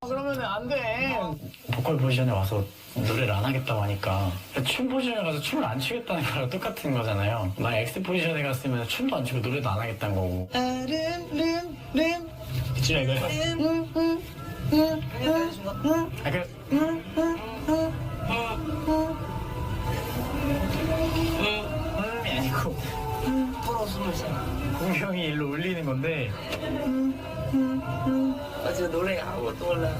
그러면은 안 돼. 보컬 포지션에 와서 노래를 안 하겠다고 하니까 춤 포지션에 가서 춤을 안 추겠다는 거랑 똑같은 거잖아요. 나 X 포지션에 갔으면 춤도 안 추고 노래도 안 하겠다는 거고. 름름름 그치라 이거요? 아 그. 음 공명이 일로 올리는 건데 아, 지금 노래 아무것도 몰라.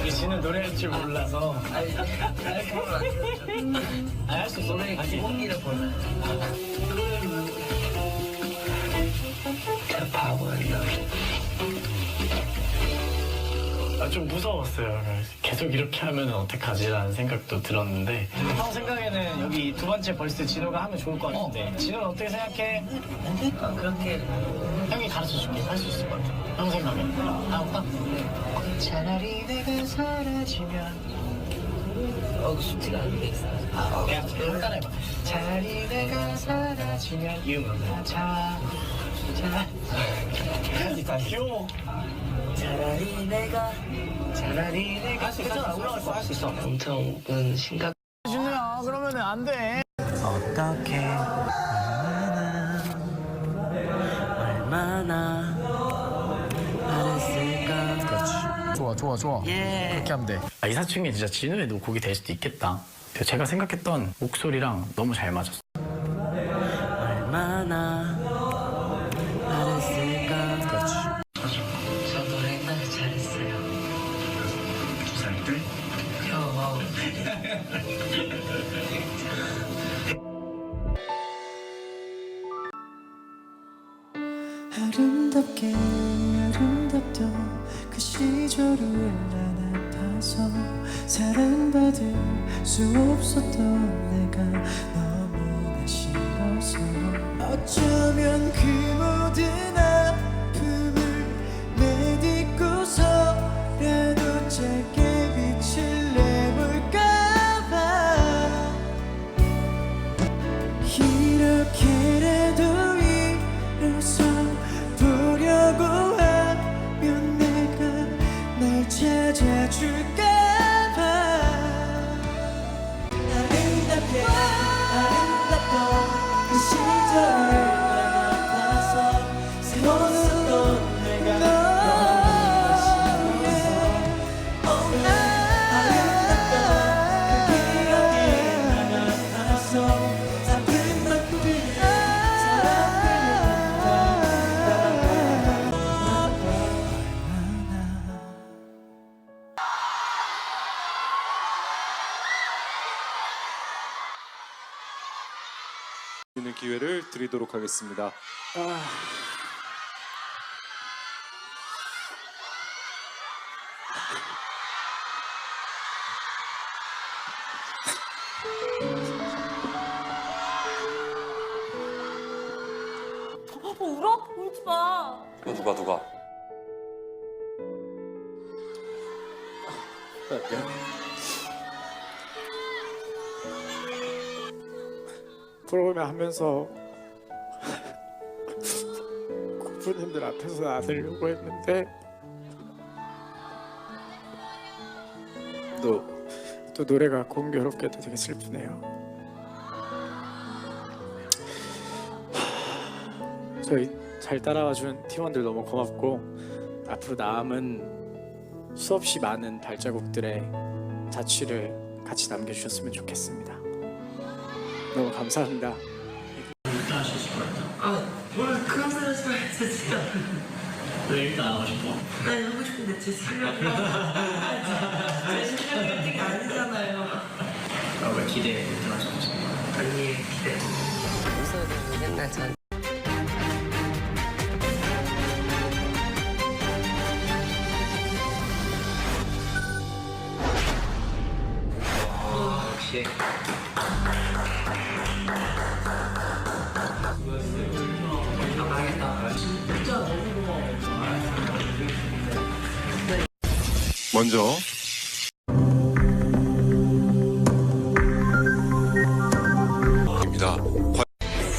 우리 지는 노래할 줄 몰라서 아니, 아니, 그걸 안 들었죠. 할수 있어. 노래 다시. 기본기를 몰라. 좀 무서웠어요. 계속 이렇게 하면 어떡하지라는 생각도 들었는데 형 생각에는 여기 두 번째 벌스 진호가 하면 좋을 것 같은데 진호는 어떻게 생각해? 아, 그렇게 형이 가르쳐 줄게. 할 수 있을 것 같아. 형 생각에. 아, 오빠? 차라리 내가 사라지면 어, 쉽지가 않은 게 있어. 아, 야, 형 따라해봐. 차라리 내가 사라지면 유하자 자, 자, 귀여워. 차라리 내가 차라리 내가 할수 있어. 올라갈 거할수 있어. 엄청 은 심각. 준우야, 그러면은 안 돼. 어떻게 얼마나 바랬을까. 그렇지. 좋아, 좋아, 좋아. 예. 이렇게 하면 돼. 아, 이 사춘이 진짜 진우의 곡이 될 수도 있겠다. 제가 생각했던 목소리랑 너무 잘 맞았어. 얼마나 아름답게 아름답던 그 시절을 난 아파서 사랑받을 수 없었던 내가 너무나 싫어서. 어쩌면 그 모든 있는 기회를 드리도록 하겠습니다. 어, 울어? 울지 마. 누가 누가? 프로그램 하면서 고프님들 앞에서 나서려고 했는데 또, 또 노래가 공교롭게도 되게 슬프네요. 하, 저희 잘 따라와준 팀원들 너무 고맙고 앞으로 남은 수없이 많은 발자국들의 자취를 같이 남겨주셨으면 좋겠습니다 너무 감사합니다. 아, 뭘 그런 소리 하지 말자, 진짜. 왜 일단 안 하고 싶어? 나 하고 싶은데 제 실력이. 제 실력이 같은 게 아니잖아요. 아, 왜 기대해? 들어가서 아니, 기대. 웃어야 되는 맨날 전. 역시. 먼저. 입니다.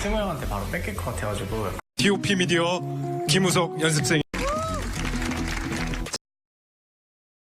승우 형한테 바로 뺏길 것 같아가지고. TOP 미디어 김우석 연습생